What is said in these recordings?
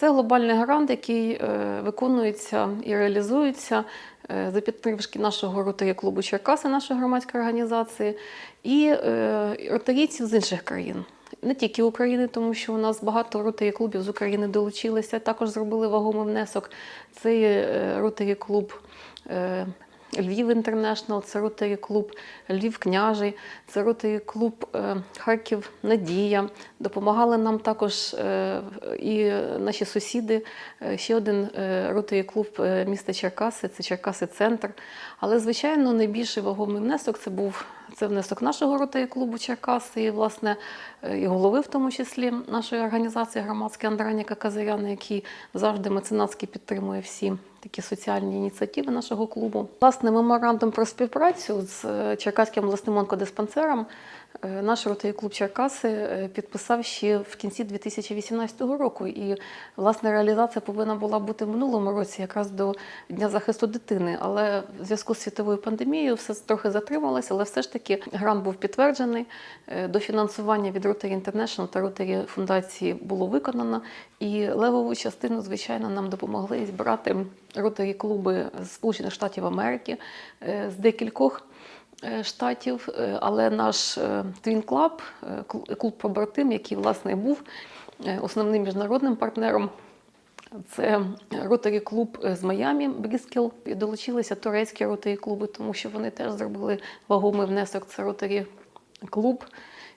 Це глобальний грант, який е, виконується і реалізується е, за підтримки нашого ротарі клубу Черкаси, нашої громадської організації, і е, ротарійців з інших країн. Не тільки України, тому що у нас багато ротарі клубів з України долучилися, також зробили вагомий внесок. Це ротарі клуб Львів Інтернешнл, це ротарі клуб Львів Княжий, це ротарі клуб е, Харків Надія. Допомагали нам також е, і наші сусіди. Е, Ще один ротарі клуб міста Черкаси, це Черкаси Центр. Але, звичайно, найбільший вагомий внесок це був це внесок нашого ротарі клубу Черкаси, і, власне, і голови, в тому числі нашої організації громадської Андраніка Казаряна, який завжди меценатськи підтримує всі такі соціальні ініціативи нашого клубу. Власне, меморандум про співпрацю з е, Черкаським обласним онкодиспансером е, наш ротарі клуб Черкаси е, підписав ще в кінці 2018 року. І власне реалізація повинна була бути в минулому році, якраз до Дня захисту дитини. Але в зв'язку з світовою пандемією все трохи затрималося, але все ж таки грант був підтверджений. Дофінансування від Rotary International та Rotary Фундації було виконано. І левову частину, звичайно, нам допомогли збирати ротарі клуби Сполучених Штатів Америки, е, з декількох е, штатів. Е, Але наш Twin Club, клуб побратим, який власне був основним міжнародним партнером. Це ротарі клуб з Майамі Бріскіл. І долучилися турецькі ротарі клуби, тому що вони теж зробили вагомий внесок. Це ротарі клуб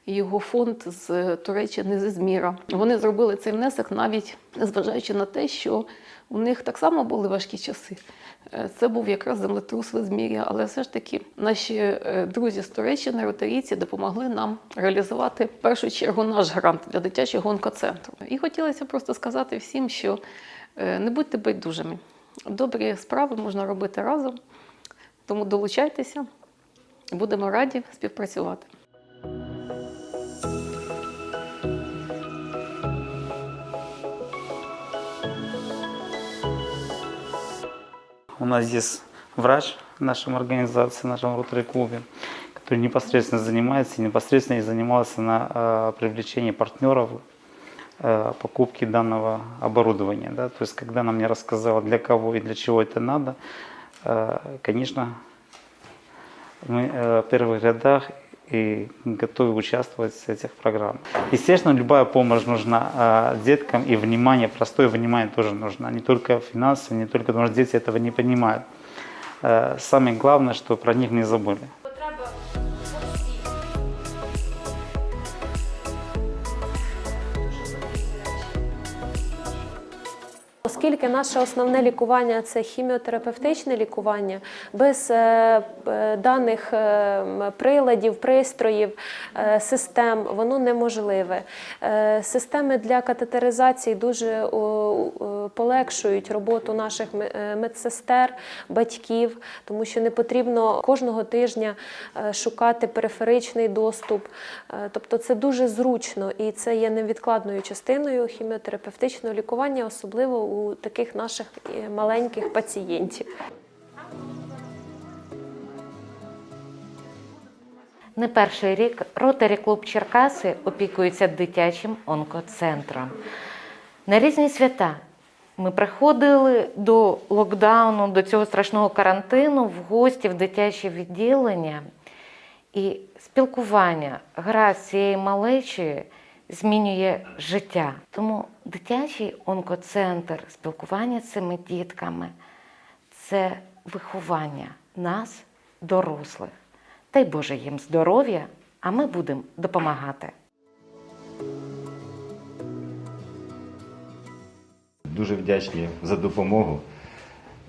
його фонд з Туреччини з Ізміра. Вони зробили цей внесок навіть незважаючи на те, що у них так само були важкі часи. Е, Це був якраз землетрус в Ізмірі, але все ж таки наші е, друзі з Туреччини, ротарійці, допомогли нам реалізувати в першу чергу наш грант для дитячого онкоцентру. І хотілося просто сказати всім, що е, не будьте байдужими. Добрі справи можна робити разом, тому долучайтеся, будемо раді співпрацювати. У нас здесь врач в нашем организации, в нашем ротary клубе, который непосредственно занимается и непосредственно и занимался на э, привлечении партнеров э, покупки данного оборудования. Да? То есть, когда нам не рассказала, для кого и для чего это надо, э, конечно, мы э, в первых рядах и готовы участвовать в этих программах. Естественно, любая помощь нужна э, деткам, и внимание, простое внимание тоже нужно. Не только финансы, не только, потому что дети этого не понимают. Э, самое главное, что про них не забыли. Оскільки наше основне лікування це хіміотерапевтичне лікування, без е, е, даних е, приладів, пристроїв, систем, воно неможливе. Системи для катетеризації дуже полегшують роботу наших е, медсестер, батьків, тому що не потрібно кожного тижня е, шукати периферичний доступ. Е, Тобто це дуже зручно і це є невідкладною частиною хіміотерапевтичного лікування, особливо у таких наших маленьких пацієнтів. Не перший рік Ротарі клуб Черкаси опікується дитячим онкоцентром. На різні свята ми приходили до локдауну, до цього страшного карантину в гості в дитяче відділення. І спілкування, гра з цією малечею змінює життя. Тому дитячий онкоцентр, спілкування з цими дітками це виховання нас, дорослих. Дай Боже їм здоров'я, а ми будемо допомагати. Дуже вдячні за допомогу.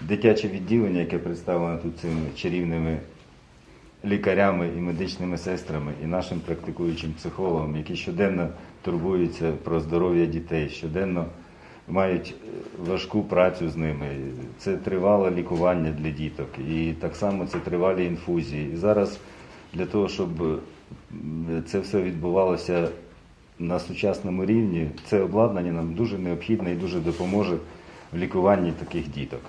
Дитяче відділення, яке представлено тут цими чарівними лікарями і медичними сестрами, і нашим практикуючим психологам, які щоденно турбуються про здоров'я дітей, щоденно мають е, важку працю з ними. Це тривале лікування для діток, і так само це тривалі інфузії. І зараз для того, щоб це все відбувалося на сучасному рівні, це обладнання нам дуже необхідне і дуже допоможе в лікуванні таких діток.